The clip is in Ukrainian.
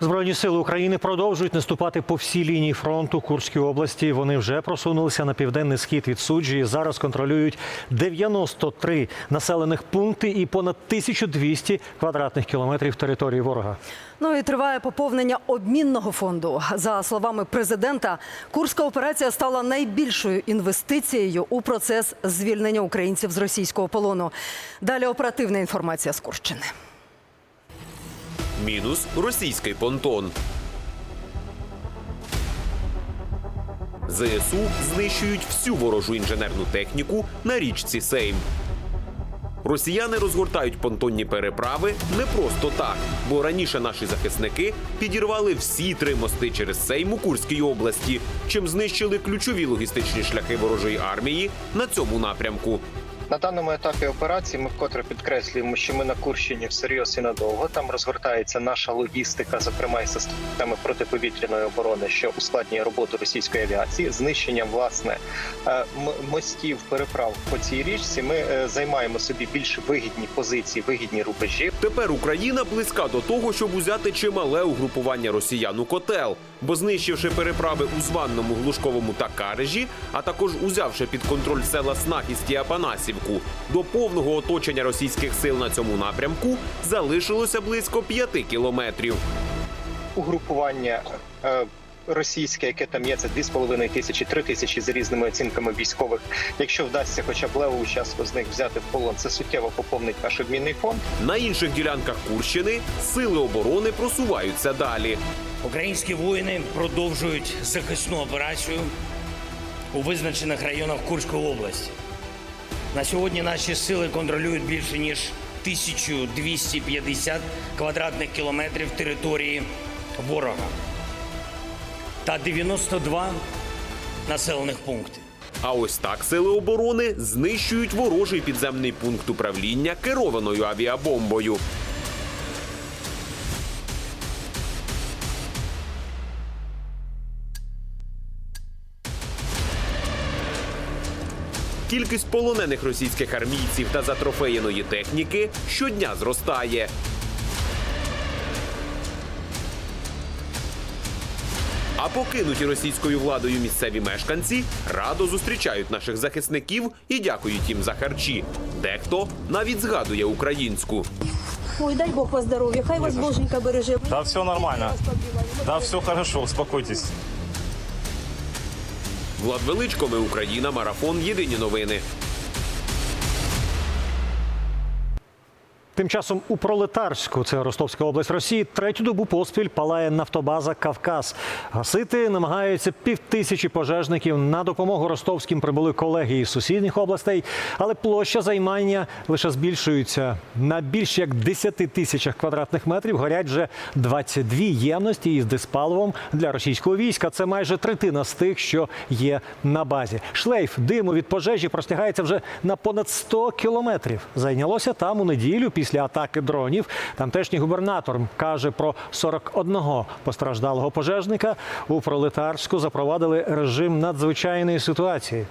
Збройні сили України продовжують наступати по всій лінії фронту Курської області. Вони вже просунулися на південний схід від суджі. Зараз контролюють 93 населених пункти і понад 1200 квадратних кілометрів території ворога. Ну і триває поповнення обмінного фонду. За словами президента, курська операція стала найбільшою інвестицією у процес звільнення українців з російського полону. Далі оперативна інформація з Курщини. Мінус російський понтон. ЗСУ знищують всю ворожу інженерну техніку на річці Сейм. Росіяни розгортають понтонні переправи не просто так, бо раніше наші захисники підірвали всі три мости через Сейм у Курській області, чим знищили ключові логістичні шляхи ворожої армії на цьому напрямку. На даному етапі операції ми вкотре підкреслюємо, що ми на Курщині всерйоз і надовго. Там розгортається наша логістика, зокрема і системи протиповітряної оборони, що ускладнює роботу російської авіації. Знищенням власне е, мостів переправ по цій річці. Ми е, займаємо собі більш вигідні позиції, вигідні рубежі. Тепер Україна близька до того, щоб узяти чимале угрупування росіян у котел, бо знищивши переправи у Званному, Глушковому та Карежі, а також узявши під контроль села Снахість і Апанасівку, до повного оточення російських сил на цьому напрямку залишилося близько п'яти кілометрів. Угрупування е, російське, яке там є, це 2,5 тисячі, 3 тисячі за різними оцінками військових. Якщо вдасться хоча б леву частку з них взяти в полон, це суттєво поповнить наш обмінний фонд. На інших ділянках Курщини сили оборони просуваються далі. Українські воїни продовжують захисну операцію у визначених районах Курської області. На сьогодні наші сили контролюють більше ніж 1250 квадратних кілометрів території ворога та 92 населених пункти. А ось так сили оборони знищують ворожий підземний пункт управління керованою авіабомбою. Кількість полонених російських армійців та затрофеєної техніки щодня зростає. А покинуті російською владою місцеві мешканці радо зустрічають наших захисників і дякують їм за харчі. Дехто навіть згадує українську. Ой, дай Бог вас здоров'я, хай вас Боженька береже. Да, все нормально. Да, все хорошо, успокойтесь. Влад Величко, ми Україна, марафон. Єдині новини. Тим часом у Пролетарську, це Ростовська область Росії, третю добу поспіль палає нафтобаза Кавказ. Гасити намагаються півтисячі пожежників. На допомогу ростовським прибули колеги із сусідніх областей, але площа займання лише збільшується. На більш як 10 тисячах квадратних метрів горять вже 22 ємності із диспаливом для російського війська. Це майже третина з тих, що є на базі. Шлейф диму від пожежі простягається вже на понад 100 кілометрів. Зайнялося там у неділю після атаки дронів. Тамтешній губернатор каже про 41 постраждалого пожежника. У пролетарську запровадили режим надзвичайної ситуації.